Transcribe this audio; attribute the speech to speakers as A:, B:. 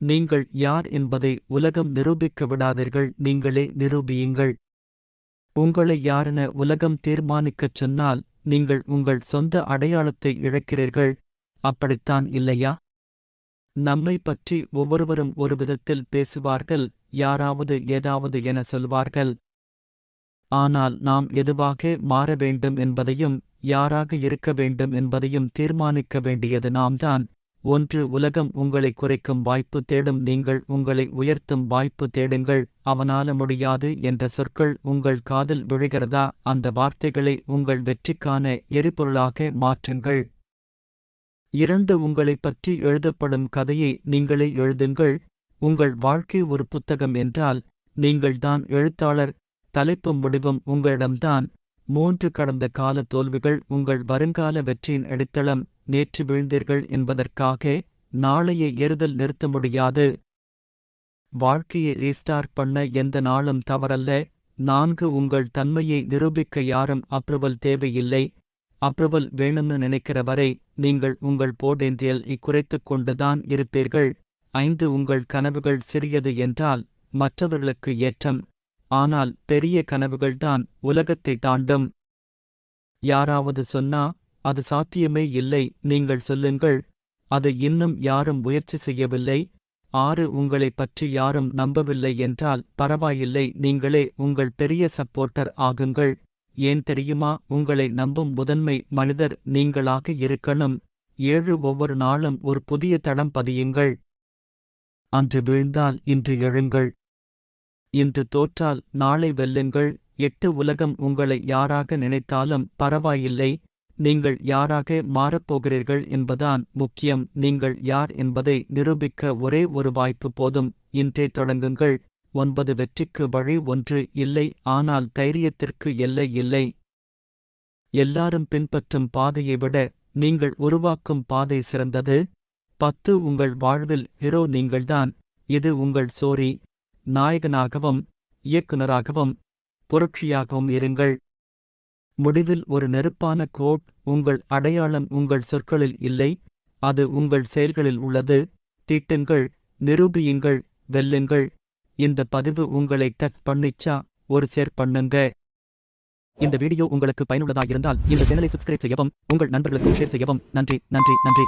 A: நீங்கள் யார் என்பதை உலகம் நிரூபிக்க விடாதீர்கள் நீங்களே நிரூபியுங்கள். உங்களை யாரென உலகம் தீர்மானிக்கச் சொன்னால் நீங்கள் உங்கள் சொந்த அடையாளத்தை இழக்கிறீர்கள். அப்படித்தான் இல்லையா? நம்மை பற்றி ஒவ்வொருவரும் ஒரு விதத்தில் பேசுவார்கள் யாராவது ஏதாவது என சொல்வார்கள். ஆனால் நாம் எதுவாக மாற வேண்டும் என்பதையும் யாராக இருக்க வேண்டும் என்பதையும் தீர்மானிக்க வேண்டியது நாம்தான். ஒன்று உலகம் உங்களை குறைக்கும் வாய்ப்பு தேடும் நீங்கள் உங்களை உயர்த்தும் வாய்ப்பு தேடுங்கள் அவனால முடியாது என்ற சொற்கள் உங்கள் காதில் விழுகிறதா? அந்த வார்த்தைகளை உங்கள் வெற்றிக்கான எரிபொருளாக மாற்றுங்கள். இரண்டு உங்களைப் பற்றி எழுதப்படும் கதையை நீங்களே எழுதுங்கள். உங்கள் வாழ்க்கை ஒரு புத்தகம் என்றால் நீங்கள்தான் எழுத்தாளர் தலைப்பும் முடிவும் உங்களிடம்தான். மூன்று கடந்த கால தோல்விகள் உங்கள் வருங்கால வெற்றியின் அடித்தளம். நேற்று வீழ்ந்தீர்கள் என்பதற்காக நாளைய ஏறுதல் நிறுத்த முடியாது. வாழ்க்கையை ரீஸ்டார்ட் பண்ண எந்த நாளும் தவறல்ல. நான்கு உங்கள் தன்மையை நிரூபிக்க யாரும் அப்ரூவல் தேவையில்லை. அப்ரூவல் வேணும்னு நினைக்கிற வரை நீங்கள் உங்கள் போடேந்தியல் குறைத்துக் கொண்டுதான் இருப்பீர்கள். ஐந்து உங்கள் கனவுகள் சிறியது என்றால் மற்றவர்களுக்கு ஏற்றம். ஆனால் பெரிய கனவுகள்தான் உலகத்தை தாண்டும். யாராவது சொன்னா அது சாத்தியமே இல்லை நீங்கள் சொல்லுங்கள். அதை இன்னும் யாரும் முயற்சி செய்யவில்லை. ஆறு உங்களைப் பற்றி யாரும் நம்பவில்லை என்றால் பரவாயில்லை நீங்களே உங்கள் பெரிய சப்போர்ட்டர் ஆகுங்கள். ஏன் தெரியுமா? உங்களை நம்பும் முதன்மை மனிதர் நீங்களாக இருக்கணும். ஏழு ஒவ்வொரு நாளும் ஒரு புதிய தடம் பதியுங்கள். அன்று வீழ்ந்தால் இன்று எழுங்கள். இன்று தோற்றால் நாளை வெல்லுங்கள். எட்டு உலகம் உங்களை யாராக நினைத்தாலும் பரவாயில்லை. நீங்கள் யாராக மாறப்போகிறீர்கள் என்பதான் முக்கியம். நீங்கள் யார் என்பதை நிரூபிக்க ஒரே ஒரு வாய்ப்பு போதும். இன்றே தொடங்குங்கள். ஒன்பது வெற்றிக்கு வழி ஒன்று இல்லை. ஆனால் தைரியத்திற்கு எல்லை இல்லை. எல்லாரும் பின்பற்றும் பாதையை விட நீங்கள் உருவாக்கும் பாதை சிறந்தது. பத்து உங்கள் வாழ்வில் ஹீரோ நீங்கள்தான். இது உங்கள் சோரி. நாயகனாகவும் இயக்குனராகவும் புரட்சியாகவும் இருங்கள். முடிவில் ஒரு நெருப்பான கோட் உங்கள் அடையாளம் உங்கள் சொற்களில் இல்லை அது உங்கள் செயல்களில் உள்ளது. தீட்டுங்கள் நிரூபியுங்கள் வெல்லுங்கள். இந்த பதிவு உங்களை டச் பண்ணிச்சா ஒரு சேர் பண்ணுங்க. இந்த வீடியோ உங்களுக்கு பயனுள்ளதாக இருந்தால் இந்த சேனலை சப்ஸ்கிரைப் செய்யவும் உங்கள் நண்பர்களுக்கு ஷேர் செய்யவும். நன்றி நன்றி நன்றி.